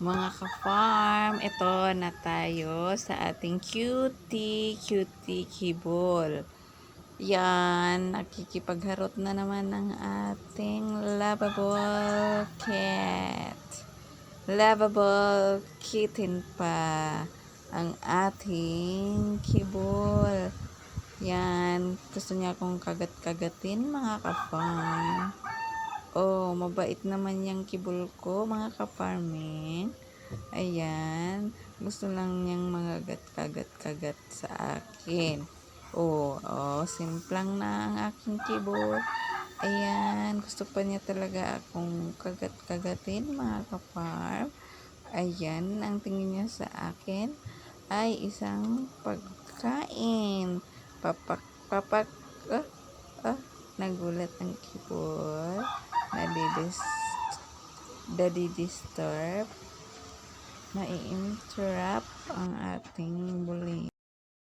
Mga ka-farm, ito na tayo sa ating cutie, cutie kibol. Yan, nakikipagharot na naman ng ating lovable cat. Lovable kitten pa ang ating kibol. Yan, gusto niya akong kagat-kagatin mga ka-farm. Oh, mabait naman yung kibol ko, mga kaparmin. Ayan, gusto lang niyang magagat-kagat-kagat sa akin. Oh, oh, simplang na ang aking kibol. Ayan, gusto pa niya talaga akong kagat-kagatin, mga kaparm. Ayan, ang tingin niya sa akin ay isang pagkain. Papak, papak, ah, ah, nagulat ang kibol nadidis nadidisturb nai-interrupt ang ating bully